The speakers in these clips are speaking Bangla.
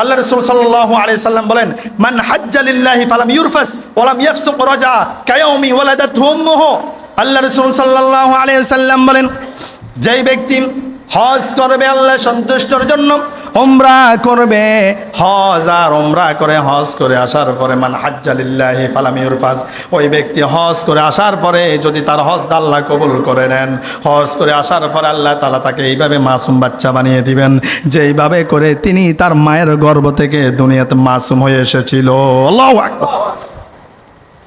আল্লাহ রসুল সাল্লাহ আলাইহি সাল্লাম বলেন, মান হাজ্জালিল্লাহি ফালাম ইউরফাস ওলাম ইয়াফসুক রাজা কায়াউমি ওয়ালাদাতহু উম্মুহু। আল্লাহ রসুল সাল্লাহ আলাইহি সাল্লাম বলেন, যেই ব্যক্তি হজ করবে আল্লাহ সন্তুষ্টর জন্য ওমরা করবে। হজ আর ওমরা করে হজ করে আসার পরে মান হাজ্জালিল্লাহি ফালামিউর ফাজ ওই ব্যক্তি হজ করে আসার পরে যদি তার হজ আল্লাহ কবুল করে নেন, হজ করে আসার পরে আল্লাহ তালা তাকে এইভাবে মাসুম বাচ্চা বানিয়ে দিবেন, যেইভাবে করে তিনি তার মায়ের গর্ভ থেকে দুনিয়াতে মাসুম হয়ে এসেছিল।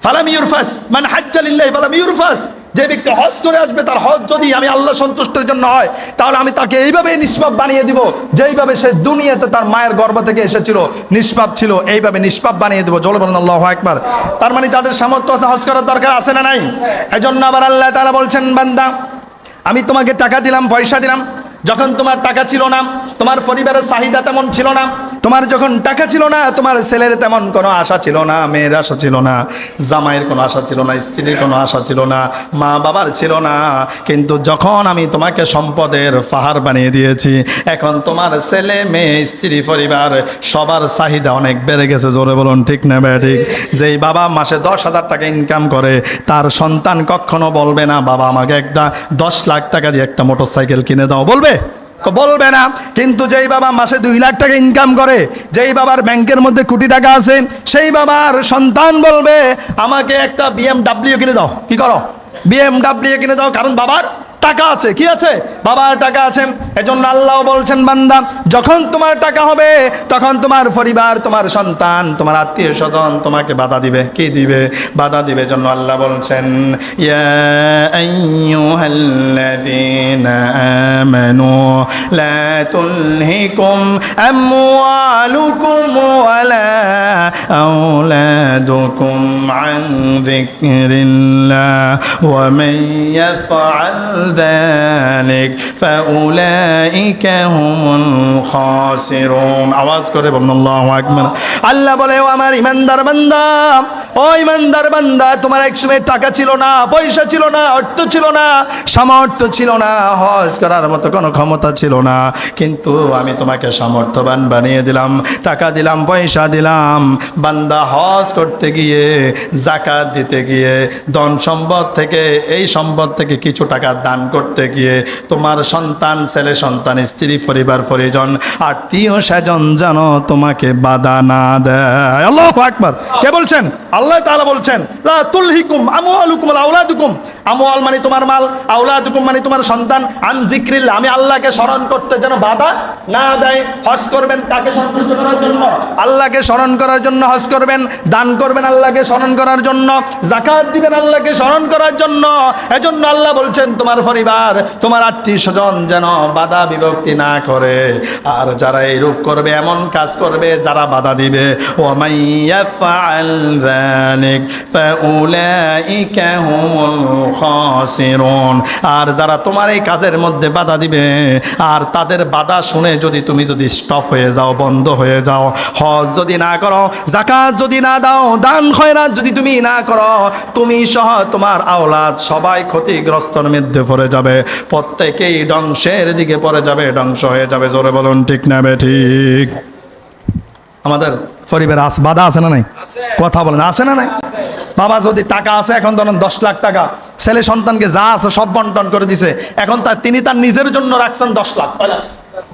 ফালাম ইউরফাস মানে হাজ্জালিল্লাহি ফালাম ইউরফাস যে ব্যক্তি হজ করে আসবে, তার হজ যদি আমি আল্লাহ সন্তুষ্টের জন্য হয়, তাহলে আমি তাকে এইভাবে নিষ্পাপ বানিয়ে দিব, যেইভাবে সে দুনিয়াতে তার মায়ের গর্ভ থেকে এসেছিল, নিষ্পাপ ছিল, এইভাবে নিষ্পাপ বানিয়ে দেবো। জল বলেন, আল্লাহ একবার তার মানে যাদের সামর্থ্য আছে, হজ করার দরকার আছে না নাই? এই জন্য আবার আল্লাহ তারা বলছেন, বান্দা, আমি তোমাকে টাকা দিলাম, পয়সা দিলাম, যখন তোমার টাকা ছিল না, তোমার পরিবারের চাহিদা তেমন ছিল না তোমার যখন টাকা ছিল না, তোমার ছেলের তেমন কোনো আশা ছিল না, মেয়ের আশা ছিল না, জামাইয়ের কোনো আশা ছিল না, স্ত্রীর কোনো আশা ছিল না, মা বাবার ছিল না। কিন্তু যখন আমি তোমাকে সম্পদের পাহাড় বানিয়ে দিয়েছি, এখন তোমার ছেলে, মেয়ে, স্ত্রী, পরিবার, সবার চাহিদা অনেক বেড়ে গেছে, জোরে বলুন, ঠিক না বে ঠিক? যেই বাবা মাসে দশ হাজার টাকা ইনকাম করে, তার সন্তান কখনো বলবে না, বাবা, আমাকে একটা দশ লাখ টাকা দিয়ে একটা মোটর সাইকেল কিনে দাও। বলবে? বলবে না। কিন্তু যেই বাবা মাসে দুই লাখ টাকা ইনকাম করে, যেই বাবার ব্যাংকের মধ্যে কোটি টাকা আছে, সেই বাবার সন্তান বলবে, আমাকে একটা বিএমডাব্লিউ কিনে দাও। কি করো? বিএমডাব্লিউ কিনে দাও, কারণ বাবার টাকা আছে, কি আছে? বাবার টাকা আছে। এজন্য আল্লাহ বলছেন, বান্দা, যখন তোমার টাকা হবে, তখন তোমার পরিবার, তোমার সন্তান, তোমার আত্মীয় স্বজন তোমাকে বাধা দিবে। কি দিবে? বাধা দিবে। জন্য আল্লাহ বলছেন তুলহিকুম আমওয়ালুকুম ওয়ালা আওলাদুকুম আন যিকরিল্লাহ ওয়া মান ইয়াফআল ذلك فأولئك هم الخاسرون আওয়াজ করে বলুন আল্লাহু আকবার আল্লাহ বলে ও আমার ইমানদার বান্দা ও ইমানদার বান্দা তোমার এক সময় টাকা ছিল না পয়সা ছিল না অর্থ ছিল না সামর্থ্য ছিল না হজ করার মতো কোনো ক্ষমতা ছিল না কিন্তু আমি তোমাকে সামর্থ্যবান বানিয়ে দিলাম টাকা দিলাম পয়সা দিলাম বান্দা হজ করতে গিয়ে জাকাত দিতে গিয়ে ধন সম্পদ থেকে এই সম্পদ থেকে কিছু টাকা দান করতে গিয়ে তোমার সন্তান, ছেলে সন্তান, স্ত্রী, পরিবার, পরিজন, আত্মীয়, স্বজন যেন তোমাকে বাধা না দেয়। আল্লাহ আকবার। কে বলছেন? আল্লাহ তাআলা বলছেন তুলহিকুম আওলাদুকুম। আমওয়াল মানে তোমার মাল মানে তোমার সন্তান। আমি আল্লাহকে স্মরণ করতে যেন বাধা না দেয়। হজ করবেন কাকে সন্তুষ্ট করার জন্য। আল্লাহকে স্মরণ করার জন্য হজ করবেন, দান করবেন আল্লাহকে স্মরণ করার জন্য জাকাত দিবেন আল্লাহকে স্মরণ করার জন্য। এজন্য আল্লাহ বলছেন, তোমার পরিবার তোমার আত্মীয় স্বজন যেন বাধা বিভক্তি না করে। আর যারা এইরূপ করবে, এমন কাজ করবে, যারা বাধা দিবে। ও আর যারা তোমার এই কাজের মধ্যে বাধা দিবে, আর তাদের বাধা শুনে যদি তুমি যদি স্টপ হয়ে যাও, বন্ধ হয়ে যাও, হজ যদি না করো জাকাত যদি না দাও, দান খয়রাত যদি তুমি না করো, তুমি সহ তোমার আওলাদ সবাই ক্ষতিগ্রস্তর মধ্যে পড়ে যাবে। প্রত্যেকেই ধ্বংসের দিকে পড়ে যাবে। ধ্বংস হয়ে যাবে। জোরে বলুন ঠিক না ঠিক। আমাদের পরিবারে আস বাধা আছে না নাই? কথা বলেন আছে না নাই? বাবা যদি টাকা আছে এখন ধরেন দশ লাখ টাকা। ছেলে সন্তানকে যা আছে সব বন্টন করে দিছে। এখন তার তিনি তার নিজের জন্য রাখছেন দশ লাখ লাখ?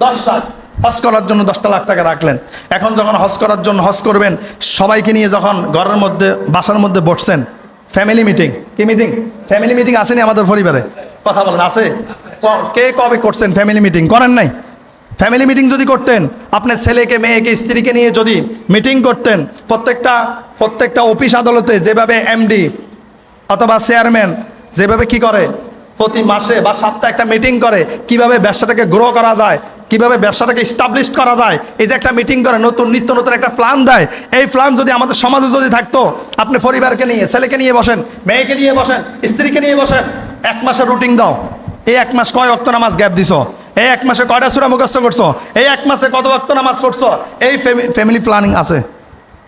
দশ লাখ। হজ করার জন্য দশটা লাখ টাকা রাখলেন। এখন যখন হজ করার জন্য হজ করবেন সবাইকে নিয়ে যখন ঘরের মধ্যে বাসার মধ্যে বসছেন ফ্যামিলি মিটিং কি মিটিং ফ্যামিলি মিটিং আসেনি আমাদের পরিবারে কথা বলেন, আছে? ক- কবে করছেন ফ্যামিলি মিটিং করেন নাই? ফ্যামিলি মিটিং যদি করতেন, আপনার ছেলেকে, মেয়েকে, স্ত্রীকে নিয়ে যদি মিটিং করতেন, প্রত্যেকটা প্রত্যেকটা অফিস আদালতে যেভাবে এমডি অথবা চেয়ারম্যান যেভাবে কি করে, প্রতি মাসে বা সপ্তাহে একটা মিটিং করে, কীভাবে ব্যবসাটাকে গ্রো করা যায়, কীভাবে ব্যবসাটাকে স্টাবলিশ করা যায়, এই যে একটা মিটিং করে, নতুন, নিত্য নতুন একটা প্ল্যান দেয়, এই প্ল্যান যদি আমাদের সমাজে যদি থাকতো, আপনি পরিবারকে নিয়ে, ছেলেকে নিয়ে বসেন, মেয়েকে নিয়ে বসেন, স্ত্রীকে নিয়ে বসেন এক মাসের রুটিন দাও। এই এক মাস কয় অক্ত নামাজ গ্যাপ দিছো? এই এক মাসে কয়টা সুরা মুখস্থ করছ? এই এক মাসে কত অক্ত নামাজ পড়ছো? এই ফ্যামিলি প্ল্যানিং আছে।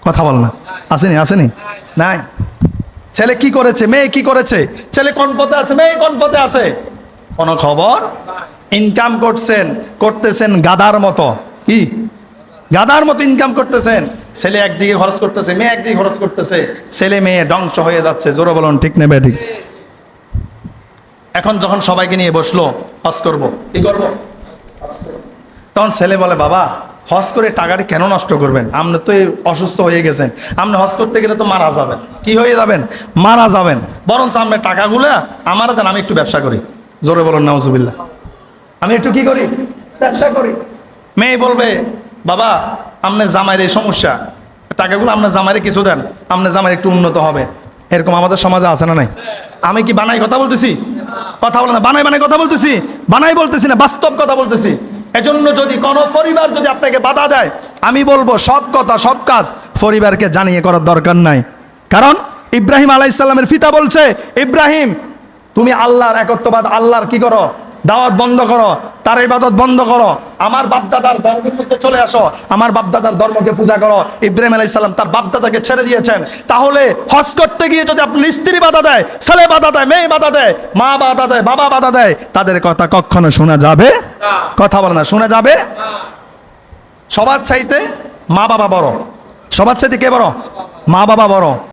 কথা বল না। আসেনি আসেনি? নাই? ছেলে কি করেছে? মেয়ে কি করেছে? ছেলে কোন পথে আছে? মেয়ে কোন পথে আছে? কোনো খবর? ইনকাম করছেন, করতেছেন গাদার মতো। কি? গাদার মতো ইনকাম করতেছেন। ছেলে একদিকে খরচ করতেছে, মেয়ে একদিকে খরচ করতেছে। ছেলে মেয়ে ধ্বংস হয়ে যাচ্ছে। জোরে বলুন, ঠিক নেবে ঠিক? এখন যখন সবাইকে নিয়ে বসল, হজ করব। কি করব? তখন ছেলে বলে, বাবা, হজ করে টাকাটি কেন নষ্ট করবেন? আপনি তো অসুস্থ হয়ে গেছেন। আপনি হজ করতে গেলে তো মারা যাবেন। কি হয়ে যাবেন? মারা যাবেন। বরঞ্চ আপনার টাকাগুলো আমার দেন, আমি একটু ব্যবসা করি। জোরে বলুন, নাউজুবিল্লাহ। আমি একটু কি করি? ব্যবসা করি। মেয়ে বলবে, বাবা আপনার জামাইয়ের এই সমস্যা। টাকাগুলো আপনার জামাইরে কিছু দেন। আপনার জামাই একটু উন্নত হবে। এরকম আমাদের সমাজে আছে না নাই? আমি কি বানাই কথা বলতেছি? কথা বলে না বানাই বানাই কথা বলতেছি বানাই বলতেছি না, বাস্তব কথা বলতেছি। এজন্য যদি কোনো পরিবার যদি আপনাকে বাধা দেয়, আমি বলব সব কথা, সব কাজ পরিবারকে জানিয়ে করার দরকার নাই। কারণ ইব্রাহিম আলাইসাল্লামের ফিতা বলছে, ইব্রাহিম, তুমি আল্লাহর একত্ববাদ, আল্লাহর কি করো? দাওয়াত বন্ধ করো তার ইবাদত বন্ধ করো। আমার বাপদাদার ধর্মের মধ্যে চলে আসো আমার বাপদাদার ধর্মকে পূজা করো। ইব্রাহিম আলাইহিস সালাম তার বাপদাদাকে ছেড়ে দিয়েছেন। তাহলে হজ করতে গিয়ে যদি আপনি স্ত্রী বাধা দেয় ছেলে বাধা দেয় মেয়ে বাধা দেয় মা বাধা দেয় বাবা বাধা দেয় তাদের কথা কখনো শোনা যাবে? কথা বলে না শোনা যাবে? সবার চাইতে মা বাবা বড়। সবার চাইতে কে বড়? মা বাবা বড়।